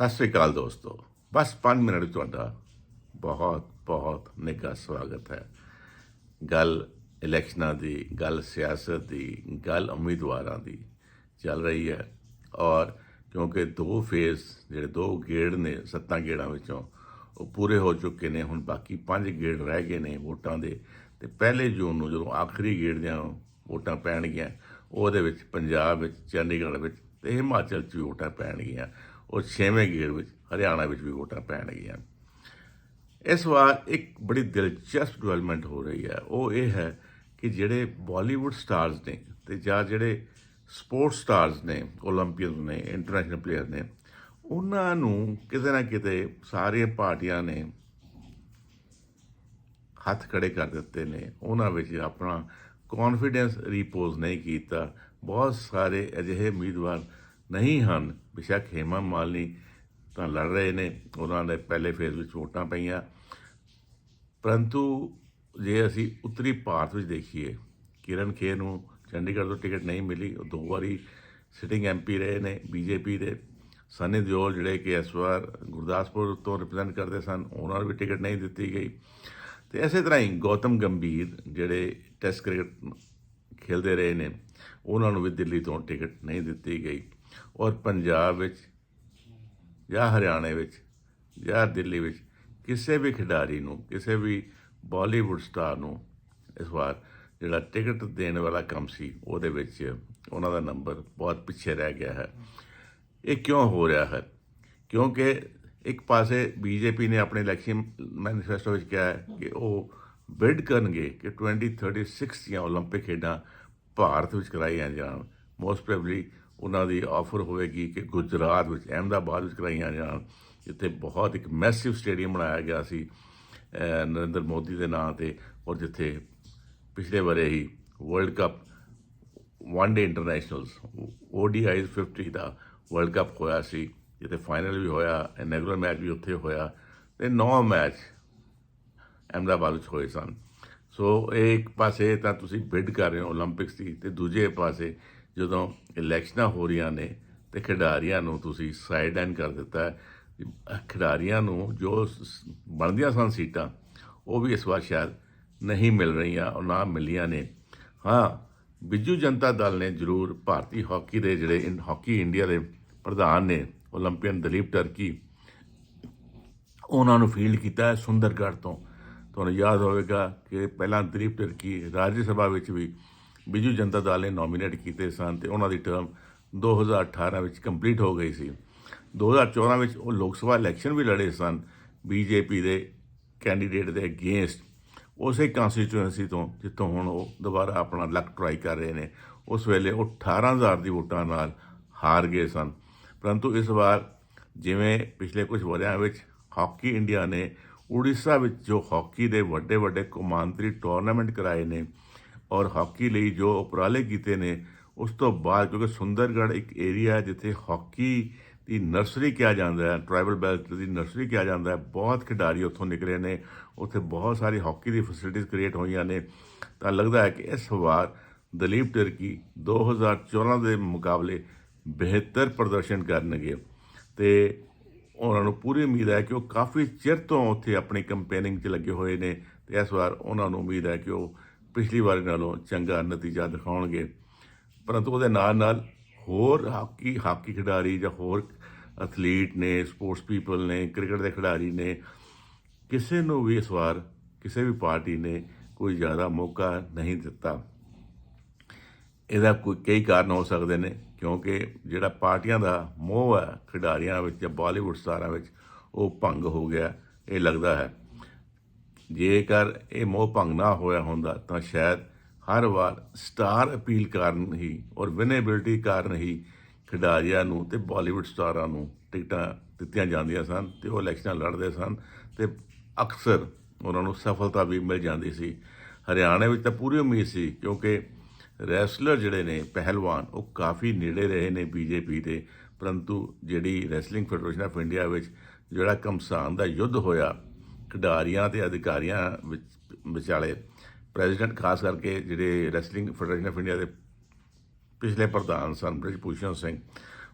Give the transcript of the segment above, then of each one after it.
ਸਤਿ ਸ੍ਰੀ ਅਕਾਲ ਦੋਸਤੋ। ਬਸ 5 ਮਿੰਟ ਤੁਹਾਡਾ ਬਹੁਤ ਬਹੁਤ ਨਿੱਘਾ ਸਵਾਗਤ ਹੈ। ਗੱਲ ਇਲੈਕਸ਼ਨਾਂ ਦੀ, ਗੱਲ ਸਿਆਸਤ ਦੀ, ਗੱਲ ਉਮੀਦਵਾਰਾਂ ਦੀ ਚੱਲ ਰਹੀ ਹੈ। ਔਰ ਕਿਉਂਕਿ ਦੋ ਫੇਸ ਜਿਹੜੇ ਦੋ ਗੇੜ ਨੇ ਸੱਤਾਂ ਗੇੜਾਂ ਵਿੱਚੋਂ, ਉਹ ਪੂਰੇ ਹੋ ਚੁੱਕੇ ਨੇ। ਹੁਣ ਬਾਕੀ ਪੰਜ ਗੇੜ ਰਹਿ ਗਏ ਨੇ ਵੋਟਾਂ ਦੇ। ਤੇ ਪਹਿਲੇ ਜੂਨ ਨੂੰ ਜਦੋਂ ਆਖਰੀ ਗੇੜ ਦੀਆਂ ਵੋਟਾਂ ਪੈਣਗੀਆਂ, ਉਹਦੇ ਵਿੱਚ ਪੰਜਾਬ ਵਿੱਚ, ਚੰਡੀਗੜ੍ਹ ਵਿੱਚ ਤੇ ਹਿਮਾਚਲ 'ਚ ਵੀ ਵੋਟਾਂ ਪੈਣਗੀਆਂ। ਉਹ ਛੇਵੇਂ ਗੇੜ ਵਿੱਚ, ਹਰਿਆਣਾ ਵਿੱਚ ਵੀ ਵੋਟਾਂ ਪੈਣਗੀਆਂ ਇਸ ਵਾਰ ਇੱਕ ਬੜੀ ਦਿਲਚਸਪ ਡਿਵੈਲਪਮੈਂਟ ਹੋ ਰਹੀ ਹੈ। ਉਹ ਇਹ ਹੈ ਕਿ ਜਿਹੜੇ ਬਾਲੀਵੁੱਡ ਸਟਾਰਸ ਨੇ ਤੇ ਜਾਂ ਜਿਹੜੇ ਸਪੋਰਟਸ ਸਟਾਰਸ ਨੇ 올림픽ਸ ਨੇ ਇੰਟਰਨੈਸ਼ਨਲ ਪਲੇਅਰ ਨੇ, ਉਹਨਾਂ ਨੂੰ ਕਿਤੇ ਨਾ ਕਿਤੇ ਸਾਰੇ ਪਾਰਟੀਆਂ ਨੇ ਹੱਥ ਖੜੇ ਕਰ ਦਿੱਤੇ ਨੇ। ਉਹਨਾਂ ਵਿੱਚ ਆਪਣਾ ਕੌਨਫੀਡੈਂਸ ਰੀਪੋਜ਼ ਨਹੀਂ ਕੀਤਾ। ਬਹੁਤ ਸਾਰੇ ਅਜਿਹੇ ਉਮੀਦਵਾਰ ਨਹੀਂ ਹਨ। ਬਿਸ਼ੱਕ ਹੇਮਾ ਮਾਲਨੀ ਤਾਂ ਲੜ ਰਹੇ ਨੇ। ਉਹਨਾਂ ਦੇ ਪਹਿਲੇ ਫੇਜ਼ ਵਿੱਚ ਵੋਟਾਂ ਪਈਆਂ। ਪਰੰਤੂ ਜੇ ਅਸੀਂ ਉੱਤਰੀ ਭਾਰਤ ਵਿੱਚ ਦੇਖੀਏ, ਕਿਰਨ ਖੇਰ ਨੂੰ ਚੰਡੀਗੜ੍ਹ ਤੋਂ ਟਿਕਟ ਨਹੀਂ ਮਿਲੀ। ਉਹ ਦੋ ਵਾਰੀ ਸਿਟਿੰਗ ਐਮਪੀ ਰਹੇ ਨੇ ਬੀਜੇਪੀ ਦੇ। ਸਨੀ ਦਿਓਲ ਜਿਹੜੇ ਕਿ ਇਸ ਵਾਰ ਗੁਰਦਾਸਪੁਰ ਤੋਂ ਰਿਪਰੈਜ਼ੈਂਟ ਕਰਦੇ ਸਨ, ਉਹਨਾਂ ਨੂੰ ਵੀ ਟਿਕਟ ਨਹੀਂ ਦਿੱਤੀ ਗਈ। ਤੇ ਇਸੇ ਤਰ੍ਹਾਂ ਹੀ ਗੌਤਮ ਗੰਭੀਰ ਜਿਹੜੇ ਟੈਸਟ ਕ੍ਰਿਕਟ ਖੇਡਦੇ ਰਹੇ ਨੇ, ਉਹਨਾਂ ਨੂੰ ਵੀ ਦਿੱਲੀ ਤੋਂ ਟਿਕਟ ਨਹੀਂ ਦਿੱਤੀ ਗਈ। ਔਰ ਪੰਜਾਬ ਵਿੱਚ ਜਾਂ ਹਰਿਆਣੇ ਵਿੱਚ ਜਾਂ ਦਿੱਲੀ ਵਿੱਚ ਕਿਸੇ ਵੀ ਖਿਡਾਰੀ ਨੂੰ ਕਿਸੇ ਵੀ ਬਾਲੀਵੁੱਡ ਸਟਾਰ ਨੂੰ ਇਸ ਵਾਰ ਜਿਹੜਾ ਟਿਕਟ ਦੇਣ ਵਾਲਾ ਕੰਮ ਸੀ ਉਹਦੇ ਵਿੱਚ ਉਹਨਾਂ ਦਾ ਨੰਬਰ ਬਹੁਤ ਪਿੱਛੇ ਰਹਿ ਗਿਆ ਹੈ ਇਹ ਕਿਉਂ ਹੋ ਰਿਹਾ ਹੈ ਕਿਉਂਕਿ ਇੱਕ ਪਾਸੇ ਬੀਜੇਪੀ ਨੇ ਆਪਣੇ ਇਲੈਕਸ਼ਨ ਮੈਨੀਫੈਸਟੋ ਵਿੱਚ ਕਿਹਾ ਹੈ ਕਿ ਉਹ ਬਿਡ ਕਰਨਗੇ ਕਿ 2036 ਦੀਆਂ 올림픽 ਖੇਡਾਂ ਭਾਰਤ ਵਿੱਚ ਕਰਾਈਆਂ ਜਾਣ ਮੋਸਟ ਪ੍ਰੋਬਬਲੀ ਉਹਨਾਂ ਦੀ ਆਫਰ ਹੋਵੇਗੀ ਕਿ ਗੁਜਰਾਤ ਵਿੱਚ, ਅਹਿਮਦਾਬਾਦ ਵਿੱਚ ਕਰਾਈਆਂ ਜਾਣ, ਜਿੱਥੇ ਬਹੁਤ ਇੱਕ ਮੈਸਿਵ ਸਟੇਡੀਅਮ ਬਣਾਇਆ ਗਿਆ ਸੀ ਨਰਿੰਦਰ ਮੋਦੀ ਦੇ ਨਾਂ ਤੇ, ਔਰ ਜਿੱਥੇ ਪਿਛਲੇ ਬਰੇ ਹੀ world cup one day internationals ODI 50 ਦਾ ਵਰਲਡ ਕੱਪ ਹੋਇਆ ਸੀ, ਜਿੱਥੇ ਫਾਈਨਲ ਵੀ ਹੋਇਆ ਇਨੈਗੂਰਲ ਮੈਚ ਵੀ ਉੱਥੇ ਹੋਇਆ, ਤੇ ਨੌ ਮੈਚ ਅਹਿਮਦਾਬਾਦ ਵਿੱਚ ਹੋਏ ਸਨ। ਸੋ ਇੱਕ ਪਾਸੇ ਤਾਂ ਤੁਸੀਂ ਬਿਡ ਕਰ ਰਹੇ ਹੋ 올림픽ਸ ਦੀ, ਤੇ ਦੂਜੇ ਪਾਸੇ ਜਦੋਂ ਇਲੈਕਸ਼ਨਾਂ ਹੋ ਰਹੀਆਂ ਨੇ ਤੇ ਖਿਡਾਰੀਆਂ ਨੂੰ ਤੁਸੀਂ ਸਾਈਡ ਲਾਈਨ ਕਰ ਦਿੱਤਾ ਖਿਡਾਰੀਆਂ ਨੂੰ ਜੋ ਬਣਦੀਆਂ ਸਨ ਸੀਟਾਂ, ਉਹ ਵੀ ਇਸ ਵਾਰ ਸ਼ਾਇਦ ਨਹੀਂ ਮਿਲ ਰਹੀਆਂ ਉਹ ਨਾ ਮਿਲੀਆਂ ਨੇ। ਹਾਂ, ਬਿੱਜੂ ਜਨਤਾ ਦਲ ਨੇ ਜ਼ਰੂਰ ਭਾਰਤੀ ਹਾਕੀ ਦੇ ਜਿਹੜੇ ਹਾਕੀ ਇੰਡੀਆ ਦੇ ਪ੍ਰਧਾਨ ਨੇ 올림픽ਨ ਦਲੀਪ ਟਰਕੀ ਉਹਨਾਂ ਨੂੰ ਫੀਲਡ ਕੀਤਾ ਹੈ ਸੁੰਦਰਗੜ੍ਹ ਤੋਂ। ਤੁਹਾਨੂੰ ਯਾਦ ਹੋਵੇਗਾ ਕਿ ਪਹਿਲਾਂ ਦਲੀਪ ਟਰਕੀ ਰਾਜ ਸਭਾ ਵਿੱਚ ਵੀ ਬਿਜੂ ਜਨਤਾ ਦਲ ਨੇ ਨੋਮੀਨੇਟ ਕੀਤੇ ਸਨ ਤੇ ਉਹਨਾਂ ਦੀ ਟਰਮ 2018 ਵਿੱਚ ਕੰਪਲੀਟ ਹੋ ਗਈ ਸੀ। 2014 ਵਿੱਚ ਉਹ ਲੋਕ ਸਭਾ ਇਲੈਕਸ਼ਨ ਵੀ ਲੜੇ ਸਨ ਬੀਜੇਪੀ ਦੇ ਕੈਂਡੀਡੇਟ ਦੇ ਅਗੇਂਸਟ ਉਸੇ ਕਨਸਟੀਚੁਐਂਸੀ ਤੋਂ ਜਿੱਥੋਂ ਹੁਣ ਉਹ ਦੁਬਾਰਾ ਆਪਣਾ ਲੱਕ ਟਰਾਈ ਕਰ ਰਹੇ ਨੇ। ਉਸ ਵੇਲੇ ਉਹ 18000 ਦੀ ਵੋਟਾਂ ਨਾਲ ਹਾਰ ਗਏ ਸਨ। ਪਰੰਤੂ ਇਸ ਵਾਰ ਜਿਵੇਂ ਪਿਛਲੇ ਕੁਝ ਵਰਿਆਂ ਵਿੱਚ ਹਾਕੀ ਇੰਡੀਆ ਨੇ ਉੜੀਸਾ ਵਿੱਚ ਜੋ ਹਾਕੀ ਦੇ ਵੱਡੇ ਵੱਡੇ ਕੌਮਾਂਤਰੀ ਟੂਰਨਾਮੈਂਟ ਕਰਾਏ ਨੇ ਔਰ ਹਾਕੀ ਲਈ ਜੋ ਉਪਰਾਲੇ ਕੀਤੇ ਨੇ, ਉਸ ਤੋਂ ਬਾਅਦ ਕਿਉਂਕਿ ਸੁੰਦਰਗੜ੍ਹ ਇੱਕ ਏਰੀਆ ਹੈ ਜਿੱਥੇ ਹਾਕੀ ਦੀ ਨਰਸਰੀ ਕਿਹਾ ਜਾਂਦਾ ਹੈ, ਟ੍ਰਾਈਬਲ ਬੈਲਟ ਦੀ ਨਰਸਰੀ ਕਿਹਾ ਜਾਂਦਾ ਹੈ, ਬਹੁਤ ਖਿਡਾਰੀ ਉੱਥੋਂ ਨਿਕਲੇ ਨੇ, ਉੱਥੇ ਬਹੁਤ ਸਾਰੀ ਹਾਕੀ ਦੀ ਫੈਸਿਲਿਟੀਜ਼ ਕ੍ਰੀਏਟ ਹੋਈਆਂ ਨੇ। ਤਾਂ ਲੱਗਦਾ ਹੈ ਕਿ ਇਸ ਵਾਰ ਦਲੀਪ ਟਰਕੀ 2014 ਦੇ ਮੁਕਾਬਲੇ ਬਿਹਤਰ ਪ੍ਰਦਰਸ਼ਨ ਕਰਨਗੇ ਤੇ ਉਹਨਾਂ ਨੂੰ ਪੂਰੀ ਉਮੀਦ ਹੈ ਕਿ ਉਹ ਕਾਫੀ ਚਿਰ ਤੋਂ ਉੱਥੇ ਆਪਣੀ ਕੰਪੇਨਿੰਗ 'ਚ ਲੱਗੇ ਹੋਏ ਨੇ ਤੇ ਇਸ ਵਾਰ ਉਹਨਾਂ ਨੂੰ ਉਮੀਦ ਹੈ ਕਿ ਉਹ ਪਿਛਲੀ ਵਾਰ ਨਾਲੋਂ ਚੰਗਾ ਨਤੀਜਾ ਦਿਖਾਉਣਗੇ। ਪਰੰਤੂ ਉਹਦੇ ਨਾਲ ਨਾਲ ਹੋਰ ਹਾਕੀ ਹਾਕੀ ਖਿਡਾਰੀ ਜਾਂ ਹੋਰ ਐਥਲੀਟ ਨੇ ਸਪੋਰਟਸ ਪੀਪਲ ਨੇ, ਕ੍ਰਿਕਟ ਦੇ ਖਿਡਾਰੀ ਨੇ, ਕਿਸੇ ਨੂੰ ਵੀ ਇਸ ਵਾਰ ਕਿਸੇ ਵੀ ਪਾਰਟੀ ਨੇ ਕੋਈ ਜ਼ਿਆਦਾ ਮੌਕਾ ਨਹੀਂ ਦਿੱਤਾ। ਇਹਦਾ ਕੋਈ ਕਈ ਕਾਰਨ ਹੋ ਸਕਦੇ ਨੇ, ਕਿਉਂਕਿ ਜਿਹੜਾ ਪਾਰਟੀਆਂ ਦਾ ਮੋਹ ਹੈ ਖਿਡਾਰੀਆਂ ਵਿੱਚ ਜਾਂ ਬਾਲੀਵੁੱਡ ਸਟਾਰਾਂ ਵਿੱਚ, ਉਹ ਭੰਗ ਹੋ ਗਿਆ, ਇਹ ਲੱਗਦਾ ਹੈ। ਜੇਕਰ ਇਹ ਮੋਹ ਭੰਗ ਨਾ ਹੋਇਆ ਹੁੰਦਾ, ਤਾਂ ਸ਼ਾਇਦ ਹਰ ਵਾਰ ਸਟਾਰ ਅਪੀਲ ਕਾਰਨ ਹੀ ਔਰ ਵਿਨੇਬਿਲਟੀ ਕਾਰਨ ਹੀ ਖਿਡਾਰੀਆਂ ਨੂੰ ਤੇ ਬਾਲੀਵੁੱਡ ਸਟਾਰਾਂ ਨੂੰ ਟਿਕਟਾਂ ਦਿੱਤੀਆਂ ਜਾਂਦੀਆਂ ਸਨ ਤੇ ਉਹ ਇਲੈਕਸ਼ਨਾਂ ਲੜਦੇ ਸਨ ਤੇ ਅਕਸਰ ਉਹਨਾਂ ਨੂੰ ਸਫਲਤਾ ਵੀ ਮਿਲ ਜਾਂਦੀ ਸੀ। ਹਰਿਆਣਾ ਵਿੱਚ ਤਾਂ ਪੂਰੀ ਉਮੀਦ ਸੀ ਕਿਉਂਕਿ ਰੈਸਲਰ ਜਿਹੜੇ ਨੇ, ਪਹਿਲਵਾਨ, ਉਹ ਕਾਫੀ ਨੇੜੇ ਰਹੇ ਨੇ ਬੀਜੇਪੀ ਦੇ, ਪਰੰਤੂ ਜਿਹੜੀ ਰੈਸਲਿੰਗ ਫੈਡਰੇਸ਼ਨ ਆਫ ਇੰਡੀਆ ਵਿੱਚ ਜਿਹੜਾ ਕਮਸਾਨ ਦਾ ਯੁੱਧ ਹੋਇਆ ਖਿਡਾਰੀਆਂ ਤੇ ਅਧਿਕਾਰੀਆਂ ਵਿੱਚ, ਵਿਚਾਲੇ ਪ੍ਰੈਜ਼ੀਡੈਂਟ, ਖਾਸ ਕਰਕੇ ਜਿਹੜੇ ਰੈਸਲਿੰਗ ਫੈਡਰੇਸ਼ਨ ਆਫ ਇੰਡੀਆ ਦੇ ਪਿਛਲੇ ਪ੍ਰਧਾਨ ਸਨ ਬ੍ਰਿਜ ਭੂਸ਼ਣ ਸਿੰਘ,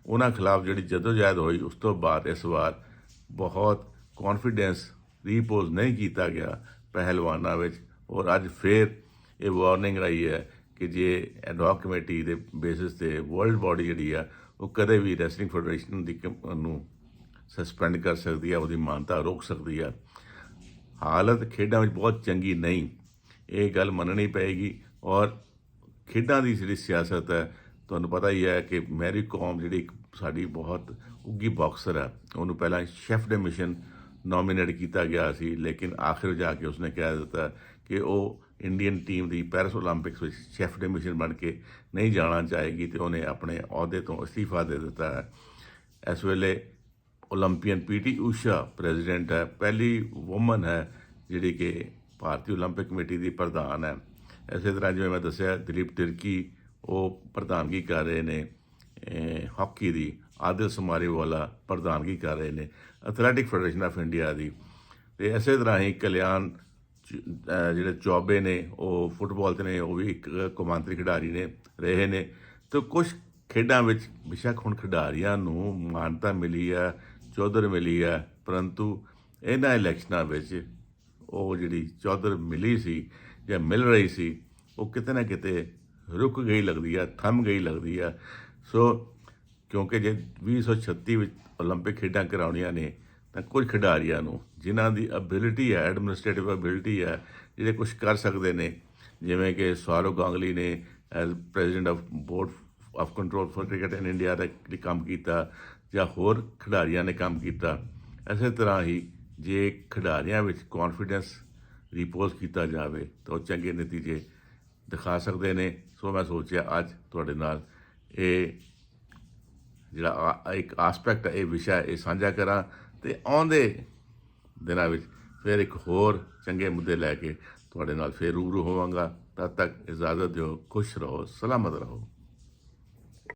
ਉਹਨਾਂ ਖਿਲਾਫ ਜਿਹੜੀ ਜਦੋਜਹਿਦ ਹੋਈ, ਉਸ ਤੋਂ ਬਾਅਦ ਇਸ ਵਾਰ ਬਹੁਤ ਕੌਨਫੀਡੈਂਸ ਰੀਪੋਜ਼ ਨਹੀਂ ਕੀਤਾ ਗਿਆ ਪਹਿਲਵਾਨਾਂ ਵਿੱਚ। ਔਰ ਅੱਜ ਫੇਰ ਇਹ ਵਾਰਨਿੰਗ ਰਹੀ ਹੈ ਕਿ ਜੇ ਐਡਹੌਕ ਕਮੇਟੀ ਦੇ ਬੇਸਿਸ ਤੇ ਵਰਲਡ ਬਾਡੀ ਜਿਹੜੀ ਆ, ਉਹ ਕਦੇ ਵੀ ਰੈਸਲਿੰਗ ਫੈਡਰੇਸ਼ਨ ਦੀ ਕਮ- ਨੂੰ ਸਸਪੈਂਡ ਕਰ ਸਕਦੀ ਆ, ਉਹਦੀ ਮਾਨਤਾ ਰੋਕ ਸਕਦੀ ਆ। ਹਾਲਤ ਖੇਡਾਂ ਵਿੱਚ ਬਹੁਤ ਚੰਗੀ ਨਹੀਂ, ਇਹ ਗੱਲ ਮੰਨਣੀ ਪਏਗੀ। ਔਰ ਖੇਡਾਂ ਦੀ ਜਿਹੜੀ ਸਿਆਸਤ ਹੈ, ਤੁਹਾਨੂੰ ਪਤਾ ਹੀ ਹੈ ਕਿ ਮੈਰੀ ਕੌਮ ਜਿਹੜੀ ਸਾਡੀ ਬਹੁਤ ਉੱਗੀ ਬਾਕਸਰ ਹੈ, ਉਹਨੂੰ ਪਹਿਲਾਂ ਸ਼ੈਫ ਦੇ ਮਿਸ਼ਨ ਨੋਮੀਨੇਟ ਕੀਤਾ ਗਿਆ ਸੀ, ਲੇਕਿਨ ਆਖਿਰ ਜਾ ਕੇ ਉਸਨੇ ਕਹਿ ਦਿੱਤਾ ਕਿ ਉਹ ਇੰਡੀਅਨ ਟੀਮ ਦੀ ਪੈਰਿਸ 올림픽ਸ ਵਿੱਚ ਸ਼ੈਫ ਦੇ ਮਿਸ਼ਨ ਬਣ ਕੇ ਨਹੀਂ ਜਾਣਾ ਚਾਹੇਗੀ ਤੇ ਉਹਨੇ ਆਪਣੇ ਅਹੁਦੇ ਤੋਂ ਅਸਤੀਫਾ ਦੇ ਦਿੱਤਾ ਹੈ। ਇਸ ਵੇਲੇ 올림ਪੀਅਨ ਪੀਟੀ ਊਸ਼ਾ ਪ੍ਰੈਜ਼ੀਡੈਂਟ ਹੈ, ਪਹਿਲੀ ਔਮਨ ਹੈ ਜਿਹੜੀ ਕਿ ਭਾਰਤੀ 올림픽 ਕਮੇਟੀ ਦੀ ਪ੍ਰਧਾਨ ਹੈ। ਇਸੇ ਤਰ੍ਹਾਂ ਜਿਵੇਂ ਮੈਂ ਦੱਸਿਆ, ਦਿਲੀਪ ਤਿਰਕੀ ਉਹ ਪ੍ਰਧਾਨਗੀ ਕਰ ਰਹੇ ਨੇ ਹਾਕੀ ਦੀ ਆਦਿਲ ਸਮਾਰੀ ਵਾਲਾ ਪ੍ਰਧਾਨਗੀ ਕਰ ਰਹੇ ਨੇ ਐਥਲੈਟਿਕ ਫੈਡਰੇਸ਼ਨ ਆਫ ਇੰਡੀਆ ਦੀ। ਤੇ ਇਸੇ ਤਰ੍ਹਾਂ ਹੀ ਕਲਿਆਣ ਜਿਹੜੇ ਚੌਬੇ ਨੇ, ਉਹ ਫੁੱਟਬਾਲ ਤੇ ਨੇ, ਉਹ ਵੀ ਇੱਕ ਕੌਮਾਂਤਰੀ ਖਿਡਾਰੀ ਨੇ, ਰਹੇ ਨੇ। ਤੇ ਕੁਝ ਖੇਡਾਂ ਵਿੱਚ ਬਿਸ਼ੱਕ ਹੁਣ ਖਿਡਾਰੀਆਂ ਨੂੰ ਮਾਨਤਾ ਮਿਲੀ ਆ ਚੌਧਰ ਮਿਲੀ ਹੈ, ਪਰੰਤੂ ਇਹਨਾਂ ਇਲੈਕਸ਼ਨਾਂ ਵਿੱਚ ਉਹ ਜਿਹੜੀ ਚੌਧਰ ਮਿਲੀ ਸੀ ਜਾਂ ਮਿਲ ਰਹੀ ਸੀ, ਉਹ ਕਿਤੇ ਨਾ ਕਿਤੇ ਰੁਕ ਗਈ ਲੱਗਦੀ ਆ ਥੰਮ ਗਈ ਲੱਗਦੀ ਆ ਸੋ ਕਿਉਂਕਿ ਜੇ 2036 ਵਿੱਚ 올림픽 ਖੇਡਾਂ ਕਰਾਉਣੀਆਂ ਨੇ, ਤਾਂ ਕੁਝ ਖਿਡਾਰੀਆਂ ਨੂੰ, ਜਿਨ੍ਹਾਂ ਦੀ ਅਬਿਲਿਟੀ ਹੈ ਐਡਮਿਨਿਸਟ੍ਰੇਟਿਵ ਅਬਿਲਿਟੀ ਹੈ, ਜਿਹੜੇ ਕੁਝ ਕਰ ਸਕਦੇ ਨੇ, ਜਿਵੇਂ ਕਿ ਸਵਾਰੋ ਗਾਂਗਲੀ ਨੇ as president of board of control for cricket in India ਦਾ ਕੰਮ ਕੀਤਾ ਜਾਂ ਹੋਰ ਖਿਡਾਰੀਆਂ ਨੇ ਕੰਮ ਕੀਤਾ, ਇਸੇ ਤਰ੍ਹਾਂ ਹੀ ਜੇ ਖਿਡਾਰੀਆਂ ਵਿੱਚ ਕੌਨਫੀਡੈਂਸ ਰਿਪੋਜ਼ ਕੀਤਾ ਜਾਵੇ, ਤਾਂ ਉਹ ਚੰਗੇ ਨਤੀਜੇ ਦਿਖਾ ਸਕਦੇ ਨੇ। ਸੋ ਮੈਂ ਸੋਚਿਆ ਅੱਜ ਤੁਹਾਡੇ ਨਾਲ ਇਹ ਜਿਹੜਾ ਆ- ਇੱਕ ਆਸਪੈਕਟ ਹੈ, ਇਹ ਵਿਸ਼ਾ ਇਹ ਸਾਂਝਾ ਕਰਾਂ ਤੇ ਆਉਂਦੇ ਦਿਨਾਂ ਵਿੱਚ ਫਿਰ ਇੱਕ ਹੋਰ ਚੰਗੇ ਮੁੱਦੇ ਲੈ ਕੇ ਤੁਹਾਡੇ ਨਾਲ ਫਿਰ ਰੂਬਰੂ ਹੋਵਾਂਗਾ। ਤਦ ਤੱਕ ਇਜਾਜ਼ਤ ਦਿਓ, ਖੁਸ਼ ਰਹੋ, ਸਲਾਮਤ ਰਹੋ।